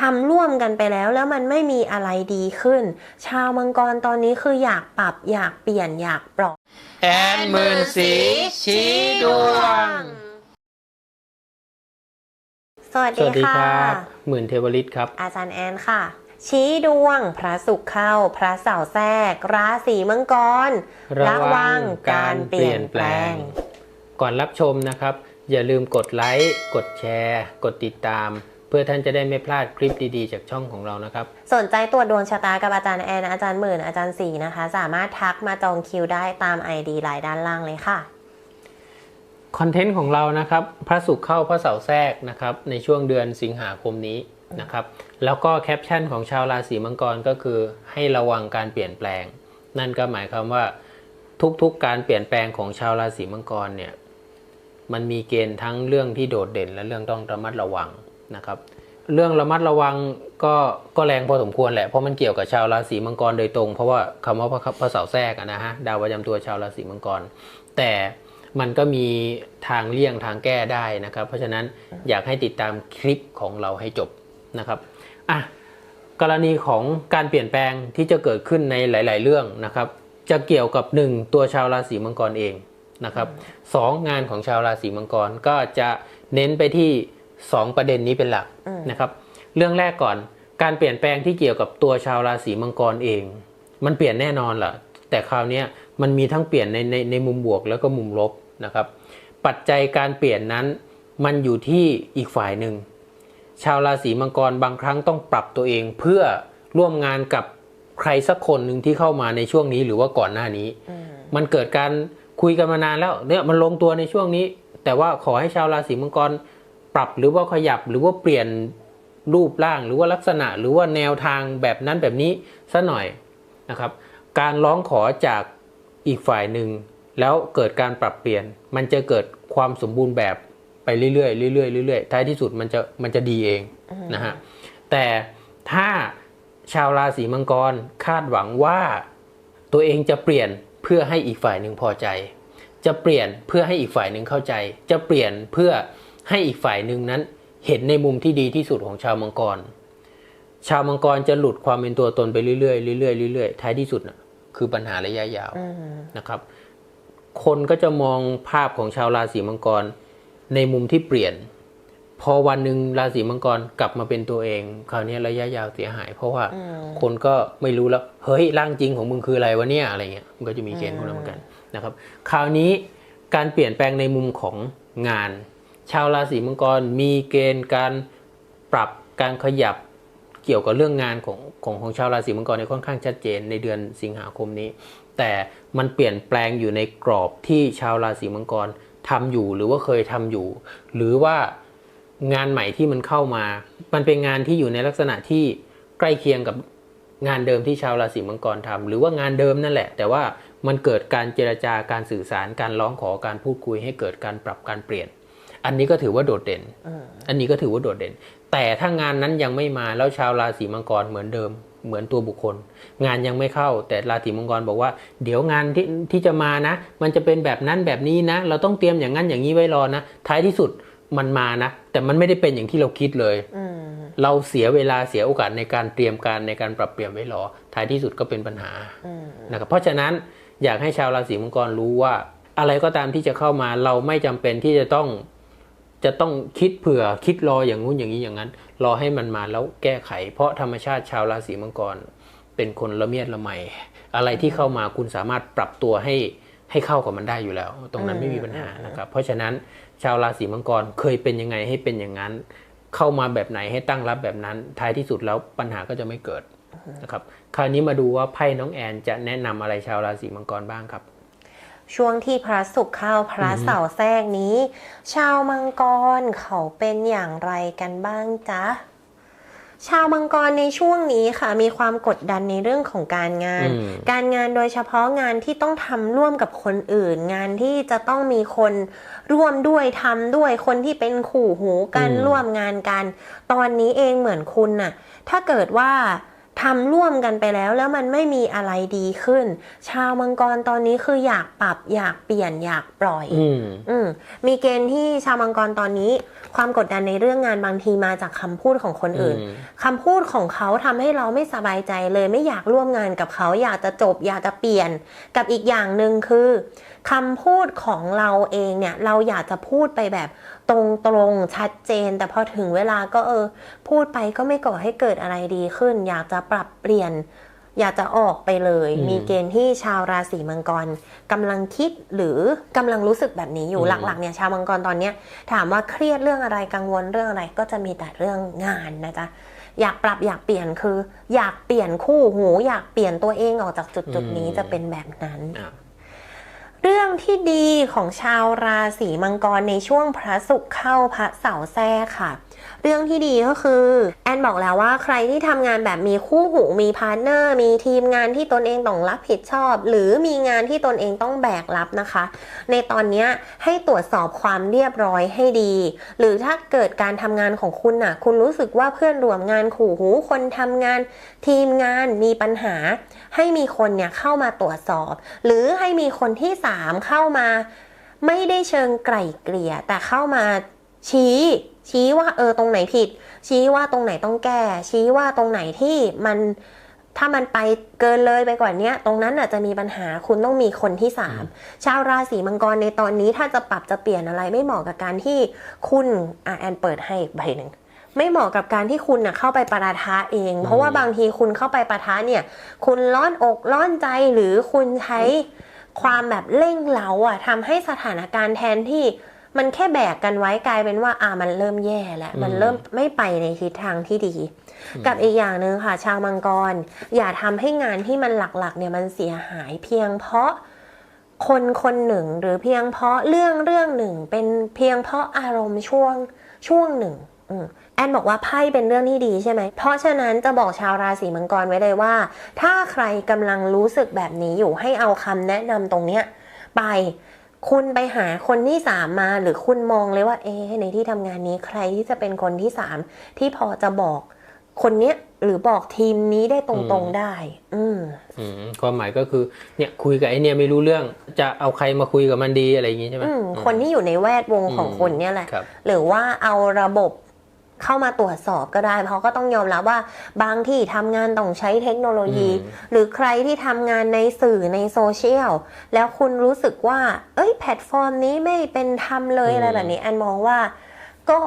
ทำร่วมกันไปแล้วแล้วมันไม่มีอะไรดีขึ้น ชาวมังกรตอนนี้คืออยากปรับอยากเปลี่ยนอยากปรับแอนหมื่นสีชี้ดวง สวัสสดีวัสดีค่ะครับหมื่นเทวริตครับ อาจารย์แอนค่ะ ชี้ดวง พระศุกร์เข้า พระเสาร์แทรก ราศีมังกรระวังการเปลี่ยนแปลง ก่อนรับชมนะครับ อย่าลืมกดไลค์ กดแชร์ กดติดตาม เพื่อท่านจะได้ไม่พลาดคลิปดีๆ จากช่องของเรานะครับ สนใจตรวจดวงชะตากับอาจารย์แอนอาจารย์หมื่นอาจารย์สีนะคะ สามารถทักมาจองคิวได้ตาม ID ไลน์ด้านล่างเลยค่ะคอนเทนต์ของเรานะครับพระศุกร์เข้าพระเสาร์แทรกนะครับในช่วงเดือนสิงหาคมนี้นะครับแล้วก็แคปชั่นของชาวราศีมังกรก็คือให้ระวังการเปลี่ยนแปลง นั่นก็หมายความว่าทุกๆการเปลี่ยนแปลงของชาวราศีมังกรเนี่ยมันมีเกณฑ์ทั้งเรื่องที่โดดเด่นและเรื่องต้องระมัดระวัง นะครับ เรื่องระมัดระวังก็ก็แรงพอสมควรแหละ เพราะมันเกี่ยวกับชาวราศีมังกรโดยตรง เพราะว่าคำว่าพระเสาร์แทรกนะฮะดาวประจำตัวชาวราศีมังกร แต่มันก็มีทางเลี่ยงทางแก้ได้นะครับ เพราะฉะนั้นอยากให้ติดตามคลิปของเราให้จบนะครับอะกรณีของการเปลี่ยนแปลงที่จะเกิดขึ้นในหลาย ๆ เรื่องนะครับ จะเกี่ยวกับ 1 ตัวชาวราศีมังกรเองนะครับสองงานของชาวราศีมังกรก็จะเน้นไปที่ 2 ประเด็นนี้เป็นหลักอืมนะครับ เรื่องแรกก่อนการเปลี่ยนแปลงที่เกี่ยวกับตัวชาวราศีมังกรเอง มันเปลี่ยนแน่นอนล่ะแต่คราวเนี้ยมันมีทั้งเปลี่ยนในในในมุมบวกแล้วก็มุมลบนะครับ ปัจจัยการเปลี่ยนนั้นมันอยู่ที่อีกฝ่ายหนึ่ง ชาวราศีมังกรบางครั้งต้องปรับตัวเองเพื่อร่วมงานกับใครสักคนหนึ่งที่เข้ามาในช่วงนี้หรือว่าก่อนหน้านี้อืมมันเกิดการคุยกันมานานแล้วเนี่ยมันลงตัวในช่วงนี้ แต่ว่าขอให้ชาวราศีมังกร ปรับหรือว่าขยับหรือว่าเปลี่ยนรูปร่าง หรือว่าลักษณะหรือว่าแนวทางแบบนั้นแบบนี้ซะหน่อยนะครับ การร้องขอจากอีกฝ่ายหนึ่งแล้วเกิดการปรับเปลี่ยน มันจะเกิดความสมบูรณ์แบบไปเรื่อยๆเรื่อยๆเรื่อยๆท้ายที่สุดมันจะมันจะดีเองนะฮะแต่ถ้าชาวราศีมังกรคาดหวังว่าตัวเองจะเปลี่ยนเพื่อให้อีกฝ่ายหนึ่งพอใจ จะเปลี่ยนเพื่อให้อีกฝ่ายหนึ่งเข้าใจ จะเปลี่ยนเพื่อ ให้อีกฝ่ายหนึ่งนั้นเห็นในมุมที่ดีที่สุดของชาวมังกร ชาวมังกรจะหลุดความเป็นตัวตนไปเรื่อยๆเรื่อยๆเรื่อยๆท้ายที่สุดน่ะคือปัญหาระยะยาวอืมนะครับ คนก็จะมองภาพของชาวราศีมังกร ในมุมที่เปลี่ยน พอวันหนึ่งราศีมังกรกลับมาเป็นตัวเอง คราวนี้ระยะยาวเสียหาย เพราะว่าอืมคนก็ไม่รู้แล้วเฮ้ยร่างจริงของมึงคืออะไรวะเนี่ยอะไรเงี้ยมันก็จะมีเกณฑ์พวกนั้นเหมือนกันนะครับ คราวนี้การเปลี่ยนแปลงในมุมของงาน ชาวราศีมังกรมีเกณฑ์การปรับการขยับเกี่ยวกับเรื่องงานของของของชาวราศีมังกรในค่อนข้างชัดเจนในเดือนสิงหาคมนี้ แต่มันเปลี่ยนแปลงอยู่ในกรอบที่ชาวราศีมังกรทำอยู่หรือว่าเคยทำอยู่ หรือว่างานใหม่ที่มันเข้ามา มันเป็นงานที่อยู่ในลักษณะที่ใกล้เคียงกับงานเดิมที่ชาวราศีมังกรทำหรือว่างานเดิมนั่นแหละ แต่ว่ามันเกิดการเจรจาการสื่อสารการร้องขอการพูดคุยให้เกิดการปรับการเปลี่ยน อันนี้ก็ถือว่าโดดเด่นอืมอันนี้ก็ถือว่าโดดเด่น แต่ถ้างานนั้นยังไม่มาแล้วชาวราศีมังกรเหมือนเดิม เหมือนตัวบุคคล งานยังไม่เข้า แต่ราศีมังกรบอกว่า เดี๋ยวงานที่ที่จะมานะ มันจะเป็นแบบนั้นแบบนี้นะ เราต้องเตรียมอย่างนั้นอย่างนี้ไว้รอนะ ท้ายที่สุดมันมานะ แต่มันไม่ได้เป็นอย่างที่เราคิดเลยอืมเราเสียเวลาเสียโอกาสในการเตรียมการในการปรับเปลี่ยนไว้รอ ท้ายที่สุดก็เป็นปัญหาอืมนะครับเพราะฉะนั้นอยากให้ชาวราศีมังกรรู้ว่า อะไรก็ตามที่จะเข้ามาเราไม่จำเป็นที่จะต้อง จะต้องคิดเผื่อคิดรออย่างงู้นอย่างนี้อย่างนั้น รอให้มันมาแล้วแก้ไข เพราะธรรมชาติชาวราศีมังกร เป็นคนละเมียดละไมอะไรที่เข้ามาคุณสามารถปรับตัวให้ให้เข้ากับมันได้อยู่แล้ว ตรงนั้นไม่มีปัญหานะครับ เพราะฉะนั้นชาวราศีมังกรเคยเป็นยังไงให้เป็นอย่างนั้น เข้ามาแบบไหนให้ตั้งรับแบบนั้น ท้ายที่สุดแล้วปัญหาก็จะไม่เกิดนะครับ คราวนี้มาดูว่าไพ่น้องแอนจะแนะนำอะไรชาวราศีมังกรบ้างครับ ช่วงที่พระศุกร์เข้าพระเสาร์แทรกนี้ ชาวมังกรเขาเป็นอย่างไรกันบ้างจ๊ะชาวมังกรในช่วงนี้ค่ะมีความกดดันในเรื่องของการงานอืมการงานโดยเฉพาะงานที่ต้องทำร่วมกับคนอื่น งานที่จะต้องมีคนร่วมด้วยทำด้วยคนที่เป็นขู่หูกันอืมร่วมงานกัน ตอนนี้เองเหมือนคุณน่ะ ถ้าเกิดว่า ทำร่วมกันไปแล้วแล้วมันไม่มีอะไรดีขึ้น ชาวมังกรตอนนี้คืออยากปรับอยากเปลี่ยนอยากปล่อยอืมอืมมีเกณฑ์ที่ชาวมังกรตอนนี้ ความกดดันในเรื่องงานบางทีมาจากคำพูดของคนอื่นอืมคำพูดของเขาทำให้เราไม่สบายใจเลย ไม่อยากร่วมงานกับเขาอยากจะจบอยากจะเปลี่ยน กับอีกอย่างหนึ่งคือคำพูดของเราเองเนี่ยเราอยากจะพูดไปแบบตรงๆชัดเจน แต่พอถึงเวลาก็เออ พูดไปก็ไม่ก่อให้เกิดอะไรดีขึ้น อยากจะปรับเปลี่ยน อยากจะออกไปเลยอืมมีเกณฑ์ที่ชาวราศีมังกรกำลังคิดหรือกำลังรู้สึกแบบนี้อยู่อืมหลักๆเนี่ยชาวมังกรตอนเนี้ยถามว่าเครียดเรื่องอะไรกังวลเรื่องอะไรก็จะมีแต่เรื่องงานนะจ๊ะอยากปรับอยากเปลี่ยนคือ อยากเปลี่ยนคู่หู อยากเปลี่ยนตัวเองออกจากจุดจุดๆนี้จะเป็นแบบนั้นอะ เรื่องที่ดีของชาวราศีมังกรในช่วงพระศุกร์เข้าพระเสาร์แทรกค่ะ เรื่องที่ดีก็คือ แอนบอกแล้วว่าใครที่ทำงานแบบมีคู่หูมีพาร์ทเนอร์มีทีมงานที่ตนเองต้องรับผิดชอบ หรือมีงานที่ตนเองต้องแบกรับนะคะ ในตอนนี้ให้ตรวจสอบความเรียบร้อยให้ดี หรือถ้าเกิดการทำงานของคุณน่ะ คุณรู้สึกว่าเพื่อนร่วมงานขู่หูคนทำงาน ทีมงานมีปัญหา ให้มีคนเนี่ยเข้ามาตรวจสอบ หรือให้มีคนที่สามเข้ามา ไม่ได้เชิงไกล่เกลี่ยแต่เข้ามา ชี้ ชี้ว่าเออตรงไหนผิด ชี้ว่าตรงไหนต้องแก้ ชี้ว่าตรงไหนที่มันถ้ามันไปเกินเลยไปกว่าเนี้ยตรงนั้นอาจจะมีปัญหาคุณต้องมีคนที่สามชาวราศีมังกรในตอนนี้ถ้าจะปรับจะเปลี่ยนอะไรไม่เหมาะกับการที่คุณอะแอนเปิดให้อีกใบหนึ่งไม่เหมาะกับการที่คุณน่ะเข้าไปปะทะเอง เพราะว่าบางทีคุณเข้าไปปะทะเนี่ย คุณร้อนอกร้อนใจหรือคุณใช้ความแบบเร่งเร้าอะทำให้สถานการณ์แทนที่ มันแค่แบกกันไว้กลายเป็นว่าอ่ามันเริ่มแย่แล้วมันเริ่มไม่ไปในทิศทางที่ดี กับอีกอย่างหนึ่งค่ะ ชาวมังกร อย่าทำให้งานที่มันหลักๆ เนี่ยมันเสียหายเพียงเพราะคนคนหนึ่งหรือเพียงเพราะเรื่องเรื่องหนึ่ง เป็นเพียงเพราะอารมณ์ช่วงช่วงหนึ่งอืมแอนบอกว่าไพ่เป็นเรื่องที่ดีใช่ไหม เพราะฉะนั้นจะบอกชาวราศีมังกรไว้เลยว่า ถ้าใครกำลังรู้สึกแบบนี้อยู่ให้เอาคำแนะนำตรงเนี้ยไป คุณไปหาคนที่สามมาหรือคุณมองเลยว่า เอ๊ะในที่ทำงานนี้ใครที่จะเป็นคนที่สามที่พอจะบอกคนเนี้ยหรือบอกทีมนี้ได้ตรงๆได้อืมอืมความหมายก็คือเนี่ยคุยกับไอเนี่ยไม่รู้เรื่องจะเอาใครมาคุยกับมันดีอะไรอย่างงี้ใช่ไหมอืมคนที่อยู่ในแวดวงของคนเนี่ยแหละครับหรือว่าเอาระบบ เข้ามาตรวจสอบก็ได้ เพราะก็ต้องยอมรับว่าบางที่ทำงานต้องใช้เทคโนโลยีอืมหรือใครที่ทำงานในสื่อในโซเชียลแล้วคุณรู้สึกว่า เอ้ยแพลตฟอร์มนี้ไม่เป็นธรรมเลยอะไรแบบนี้แอนมองว่าก็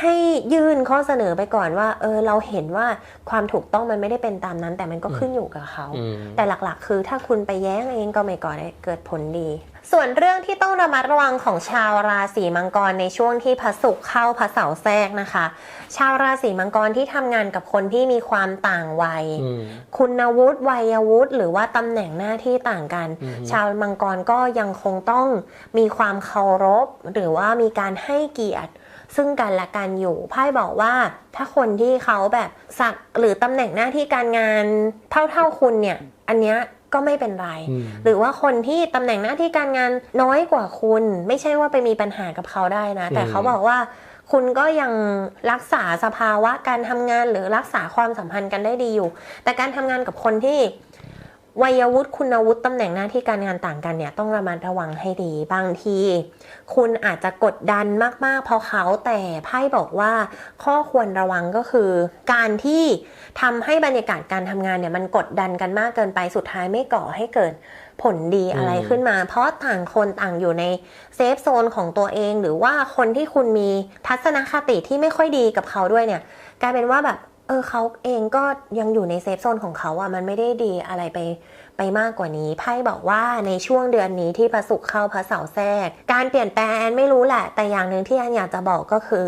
ให้ยื่นข้อเสนอไปก่อนว่า เออเราเห็นว่าความถูกต้องมันไม่ได้เป็นตามนั้น แต่มันก็ขึ้นอยู่กับเขาอืมแต่หลักๆ คือถ้าคุณไปแย้งเองก็ไม่ก่อให้เกิดผลดี ส่วนเรื่องที่ต้องระมัดระวังของชาวราศีมังกรในช่วงที่พระศุกร์เข้าพระเสาร์แทรกนะคะ ชาวราศีมังกรที่ทำงานกับคนที่มีความต่างวัยอืมคุณวุฒิวัยวุฒิหรือว่าตำแหน่งหน้าที่ต่างกันอือฮึชาวมังกรก็ยังคงต้องมีความเคารพ หรือว่ามีการให้เกียรติซึ่งกันและกันอยู่ไพ่บอกว่าถ้าคนที่เขาแบบสักหรือตำแหน่งหน้าที่การงานเท่าๆคุณเนี่ย อันเนี้ย ก็ไม่เป็นไรอืมหรือว่าคนที่ตำแหน่งหน้าที่การงานน้อยกว่าคุณ ไม่ใช่ว่าไปมีปัญหากับเขาได้นะ แต่อืมเขาบอกว่าคุณก็ยังรักษาสภาวะการทำงานหรือรักษาความสัมพันธ์กันได้ดีอยู่ แต่การทำงานกับคนที่ วัยวุฒิคุณวุฒิตำแหน่งหน้าที่การงานต่างกันเนี่ยต้องระมัดระวังให้ดีบางที คุณอาจจะกดดันมากๆเพราะเขาแต่ไพ่บอกว่า ข้อควรระวังก็คือ การที่ทำให้บรรยากาศการทำงานเนี่ยมันกดดันกันมากเกินไปสุดท้ายไม่ก่อให้เกิดผลดีอะไรอืมขึ้นมา เพราะต่างคนต่างอยู่ในเซฟโซนของตัวเอง หรือว่าคนที่คุณมีทัศนคติที่ไม่ค่อยดีกับเขาด้วยเนี่ยกลายเป็นว่าแบบ เออเขาเองก็ยังอยู่ในเซฟโซนของเขาอะมันไม่ได้ดีอะไรไปไปมากกว่านี้ไพ่บอกว่าในช่วงเดือนนี้ที่พระศุกร์เข้าพระเสาร์แทรก การเปลี่ยนแปลงแอนไม่รู้แหละ แต่อย่างหนึ่งที่แอนอยากจะบอกก็คือ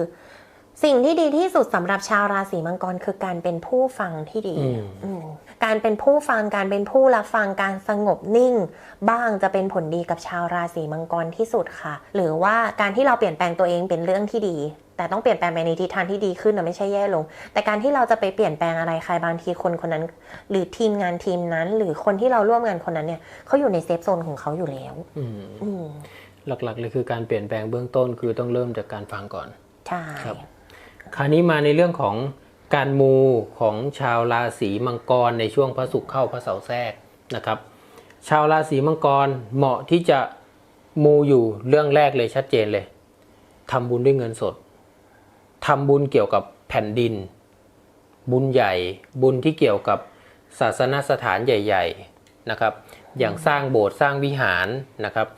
สิ่งที่ดีที่สุดสำหรับชาวราศีมังกรคือการเป็นผู้ฟังที่ดีอืมอืม การเป็นผู้ฟังการเป็นผู้รับฟังการสงบนิ่ง บ้างจะเป็นผลดีกับชาวราศีมังกรที่สุดค่ะ หรือว่าการที่เราเปลี่ยนแปลงตัวเองเป็นเรื่องที่ดี แต่ต้องเปลี่ยนแปลงไปในทิศทางที่ดีขึ้นนะไม่ใช่แย่ลง แต่การที่เราจะไปเปลี่ยนแปลงอะไรใครบางทีคนคนนั้น หรือทีมงานทีมนั้น หรือคนที่เราร่วมงานคนนั้นเนี่ยเขาอยู่ในเซฟโซนของเขาอยู่แล้วอืมอืมหลักๆเลยคือการเปลี่ยนแปลงเบื้องต้นคือต้องเริ่มจากการฟังก่อนใช่ครับคราวนี้มาในเรื่องของ การมูของชาวราศีมังกรในช่วงพระศุกร์เข้าพระเสาร์แทรกนะครับ ชาวราศีมังกรเหมาะที่จะมูอยู่เรื่องแรกเลยชัดเจนเลยทำบุญด้วยเงินสดทำบุญเกี่ยวกับแผ่นดิน บุญใหญ่ บุญที่เกี่ยวกับศาสนสถานใหญ่ ๆนะครับ อย่างสร้างโบสถ์สร้างวิหารนะครับ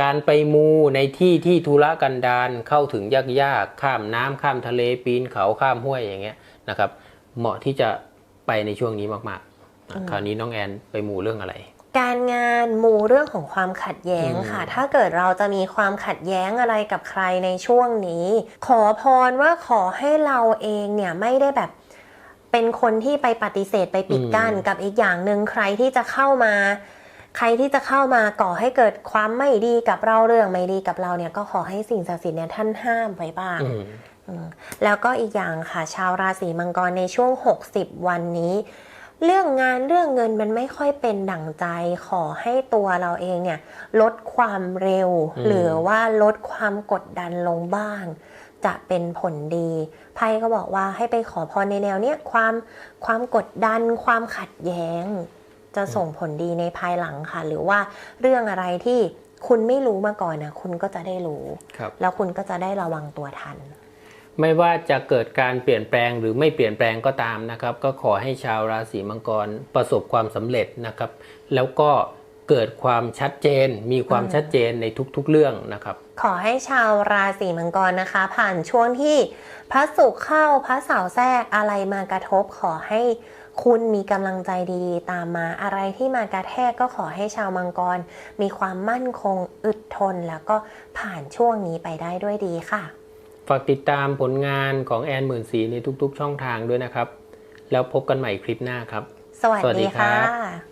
การไปมูในที่ที่ธุระกันดารเข้าถึงยากๆข้ามน้ำข้ามทะเลปีนเขาข้ามห้วยอย่างเงี้ย นะครับ เหมาะที่จะไปในช่วงนี้มากๆอะคราวนี้น้องแอนไปมูเรื่องอะไร การงานมูเรื่องของความขัดแย้งค่ะอืมถ้าเกิดเราจะมีความขัดแย้งอะไรกับใครในช่วงนี้ ขอพรว่าขอให้เราเองเนี่ยไม่ได้แบบเป็นคนที่ไปปฏิเสธไปปิดกั้นกับอีกอย่างหนึ่งใครที่จะเข้ามา ใครที่จะเข้ามาก่อให้เกิดความไม่ดีกับเราเรื่องไม่ดีกับเราเนี่ยก็ขอให้สิ่งศักดิ์สิทธิ์เนี่ยท่านห้ามไว้บ้างอืมอืม แล้วก็อีกอย่างค่ะ ชาวราศีมังกรในช่วง 60 วันนี้ เรื่องงานเรื่องเงินมันไม่ค่อยเป็นดั่งใจ ขอให้ตัวเราเองเนี่ย ลดความเร็วอืมหรือว่าลดความกดดันลงบ้าง จะเป็นผลดีไพ่ก็บอกว่าให้ไปขอพรในแนวเนี้ยความความกดดันความขัดแย้ง จะส่งผลดีในภายหลังค่ะ หรือว่าเรื่องอะไรที่คุณไม่รู้มาก่อนนะคุณก็จะได้รู้ครับแล้วคุณก็จะได้ระวังตัวทัน ไม่ว่าจะเกิดการเปลี่ยนแปลงหรือไม่เปลี่ยนแปลงก็ตามนะครับ ก็ขอให้ชาวราศีมังกรประสบความสำเร็จนะครับ แล้วก็เกิดความชัดเจนมีความอืมชัดเจนในทุกๆเรื่องนะครับ ขอให้ชาวราศีมังกรนะคะ ผ่านช่วงที่พระศุกร์เข้าพระเสาร์แทรกอะไรมากระทบ ขอให้คุณมีกำลังใจดีๆ ตามมาอะไรที่มากระแทกก็ขอให้ชาวมังกร มีความมั่นคงอึดทนแล้วก็ผ่านช่วงนี้ไปได้ด้วยดีค่ะ ฝากติดตามผลงานของแอนหมื่นสีในทุกๆ ช่องทางด้วยนะครับ แล้วพบกันใหม่คลิปหน้าครับ สวัสสวัสดีดีครัค่ะบ